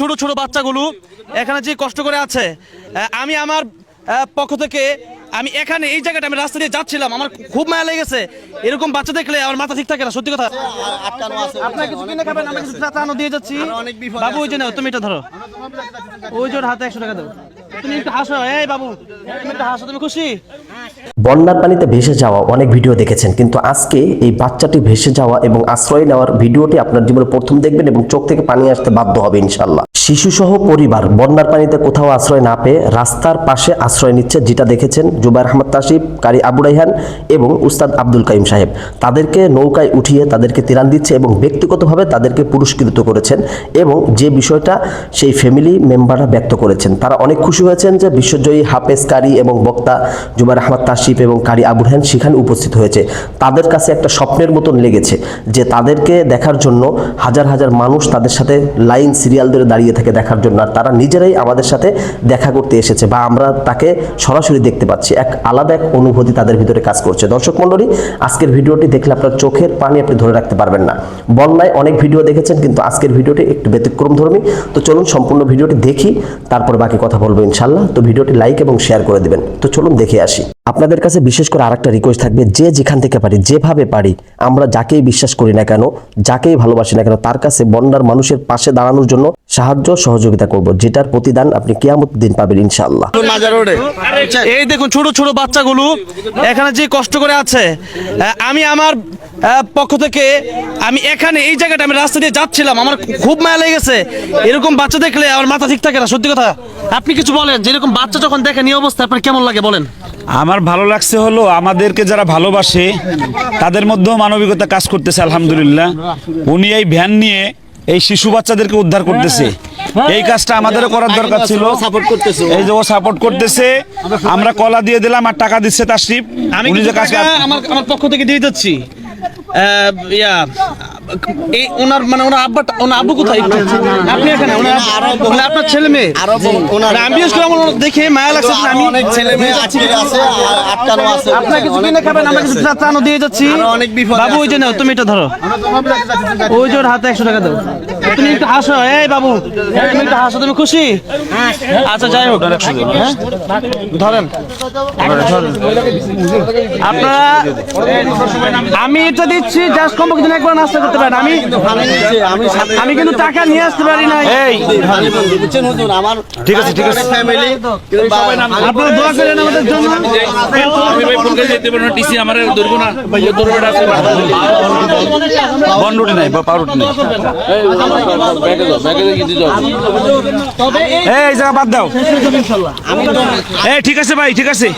ছোট ছোট বাচ্চাগুলো এখানে যে কষ্ট করে আছে আমি আমার পক্ষ থেকে আমি এখানে এই জায়গাটা আমি রাস্তা দিয়ে যাচ্ছিলাম আমার খুব মায়া লেগেছে। এরকম বাচ্চা দেখলে আমার মাথা ঠিক থাকে না সত্যি কথা। আপনার কিছু কিনে খাবেন? আমি কিছু চা চানো দিয়ে যাচ্ছি। বাবু ওই যে নাও তুমি এটা ধরো। ওই যে ওর হাতে একশো টাকা দাও। তুমি একটু হাসো। এই বাবু তুমি একটু হাসো তুমি খুশি? বন্যার পানিতে ভেসে যাওয়া অনেক ভিডিও দেখেছেন, কিন্তু আজকে এই বাচ্চাটি ভেসে যাওয়া এবং আশ্রয় নেওয়ার ভিডিওটি আপনার জীবনে প্রথম দেখবেন এবং চোখ থেকে পানি আসতে বাধ্য হবে ইনশাল্লাহ শিশুসহ পরিবার বন্যার পানিতে কোথাও আশ্রয় না পেয়ে রাস্তার পাশে আশ্রয় নিচ্ছে যেটা দেখেছেন জুবাইর আহমদ তাসিফ, কারি আবু রাইহান এবং উস্তাদ আব্দুল কাইম সাহেব। তাদেরকে নৌকায় উঠিয়ে তাদেরকে তিরান দিচ্ছে এবং ব্যক্তিগতভাবে তাদেরকে পুরস্কৃত করেছেন এবং যে বিষয়টা সেই ফ্যামিলি মেম্বাররা ব্যক্ত করেছেন। তারা অনেক খুশি হয়েছেন যে বিশ্বজয়ী হাফেজ কারি এবং বক্তা জুবাইর আহমদ তাসিফ এবং কারি আবু রাইহান সেখানে উপস্থিত হয়েছে। তাদের কাছে একটা স্বপ্নের মতন লেগেছে যে তাদেরকে দেখার জন্য হাজার হাজার মানুষ তাদের সাথে লাইন সিরিয়াল ধরে দাঁড়িয়ে থাকে দেখার জন্য। আর তারা নিজেরাই আমাদের সাথে দেখা করতে এসেছে বা আমরা তাকে সরাসরি দেখতে পাচ্ছি। এক আলাদা এক অনুভূতি তাদের ভিতরে কাজ করছে। দর্শক মণ্ডলী, আজকের ভিডিওটি দেখলে আপনার চোখের পানি আপনি ধরে রাখতে পারবেন না। বন্যায় অনেক ভিডিও দেখেছেন, কিন্তু আজকের ভিডিওটি একটু ব্যতিক্রম ধর্মী। তো চলুন সম্পূর্ণ ভিডিওটি দেখি, তারপর বাকি কথা বলব ইনশাল্লাহ তো ভিডিওটি লাইক এবং শেয়ার করে দেবেন। তো চলুন দেখে আসি। আপনাদের কাছে বিশেষ করে আরেকটা রিকোয়েস্ট থাকবে যে যেখান থেকে পারি যেভাবে পারি আমরা যাকেই বিশ্বাস করি না কেন যাকেই ভালোবাসি না কেন তার কাছে বন্যার মানুষের পাশে দাঁড়ানোর জন্য সাহায্য সহযোগিতা করব যেটার প্রতিদান আপনি কিয়ামত দিন পাবেন ইনশাআল্লাহ। এই দেখুন ছোট ছোট বাচ্চাগুলো এখানে যে কষ্ট করে আছে আমি আমার আহ, পক্ষ থেকে আমি এখানে এই জায়গাটা আমি রাস্তা দিয়ে যাচ্ছিলাম আমার খুব মায়া লেগেছে। এরকম বাচ্চা দেখলে আমার মাথা ঠিক থাকে না সত্যি কথা। আপনি কিছু বলেন যেরকম বাচ্চা যখন দেখেন এই অবস্থা আপনার কেমন লাগে বলেন? আমার ভালো লাগছে হলো আমাদেরকে যারা ভালোবাসে তাদের মধ্যেও মানবিকতা কাজ করতেছে আলহামদুলিল্লাহ। উনি এই ভ্যান নিয়ে এই শিশু বাচ্চাদেরকে উদ্ধার করতেছে। এই কাজটা আমাদেরও করার দরকার ছিল। এই যে ও সাপোর্ট করতেছে। আমরা কলা দিয়ে দিলাম আর টাকা দিচ্ছে তাশরিফ আমি যে কাজ আমার আমার পক্ষ থেকে দিয়ে যাচ্ছি। ইয়া এই ওনার মানে ওনার আব্বা ওনার আব্বু কোথায়? আপনি এখানে? ওনার মানে আপনার ছেলে মেয়ে? মানে আমি বিশেষ করে আমার দেখে মায়া লাগছে আমি অনেক ছেলে মেয়ে আছে আছে আটকানো আছে। আপনার কিছু কিনে খাবেন আমরা কিছু দিয়ে যাচ্ছি। অনেক বিপদ বাবু ওই যে নাও তুমি এটা ধরো। ওই যে ওর হাতে একশো টাকা দাও। তুমি একটু হাসো। এই বাবু তুমি একটু হাসো তুমি খুশি? আচ্ছা যাই হোক? ধরেন। আপনারা আমি এটা দিচ্ছি জাস্ট কমপক্ষে দিন একবার নাস্তা করতে পারেন। আমি আমি কিন্তু টাকা নিয়ে আসতে পারি না এই। আমার ঠিক আছে ঠিক আছে। ফ্যামিলি আপনারা দোয়া করেন আমাদের জন্য। বন রুটি নাই পাউরুটি নাই। এই জায়গা বাদ দাও। এই, ঠিক আছে ভাই, ঠিক আছে।